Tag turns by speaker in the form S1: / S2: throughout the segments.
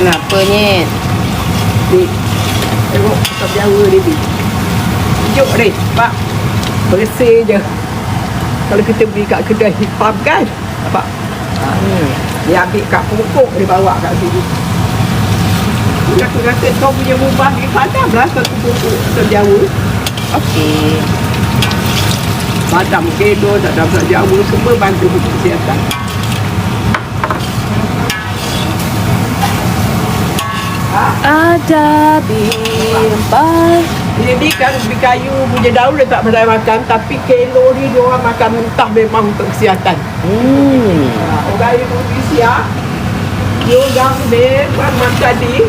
S1: Kenapa ni?
S2: Ni. Tengok tak Jawa ni ni. Hidup ni, Pak. Bersih je. Kalau kita beli kat kedai hipam kan. Nampak?
S1: Hmm.
S2: Dia ambil kat pokok dia bawa kat sini. Rasa kau punya rumah ni padam lah satu pokok tak Jawa.
S1: Okey.
S2: Padam kedo, tak ada tak Jawa semua bantu untuk kesihatan.
S1: Ada bimbang.
S2: Ini kan ubi kayu punya daun dia tak pandai makan tapi kelo ni dia orang makan mentah memang untuk kesihatan.
S1: Hmm.
S2: Ha, orang Indonesia dia orang memang makan ni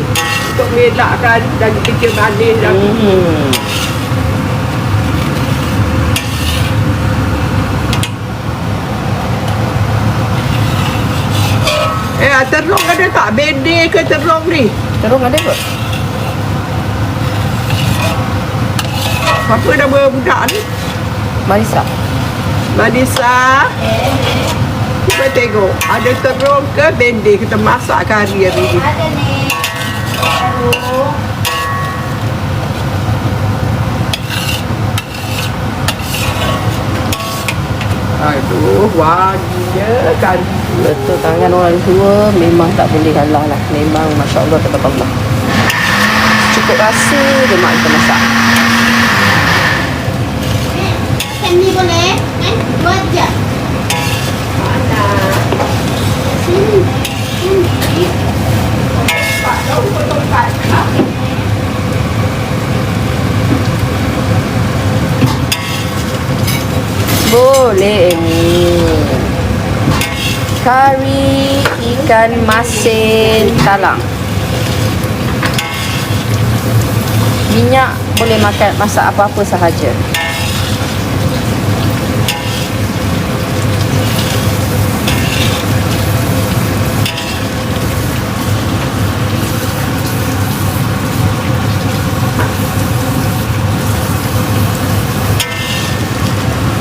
S2: untuk melakkan dan kecil manis dan
S1: Hmm.
S2: Eh, terong ada tak? Bende ke terong ni?
S1: Terung ada kot?
S2: Apa nama budak ni?
S1: Marisa.
S2: Manisa. Cuba tengok. Ada terong ke bende kita masak kari hari ni?
S3: Ada ni.
S2: Aduh, wanginya kari.
S1: Betul tangan orang tua memang tak boleh kalah lah. Memang Masya Allah Allah. Cukup rasa je mak kita masak.
S3: Ni boleh? Eh, buat je. Sini.
S2: Tahu tak?
S1: Boleh ni. Kari ikan masin talang. Minyak boleh makan masak apa-apa sahaja.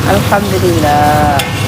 S1: Alhamdulillah.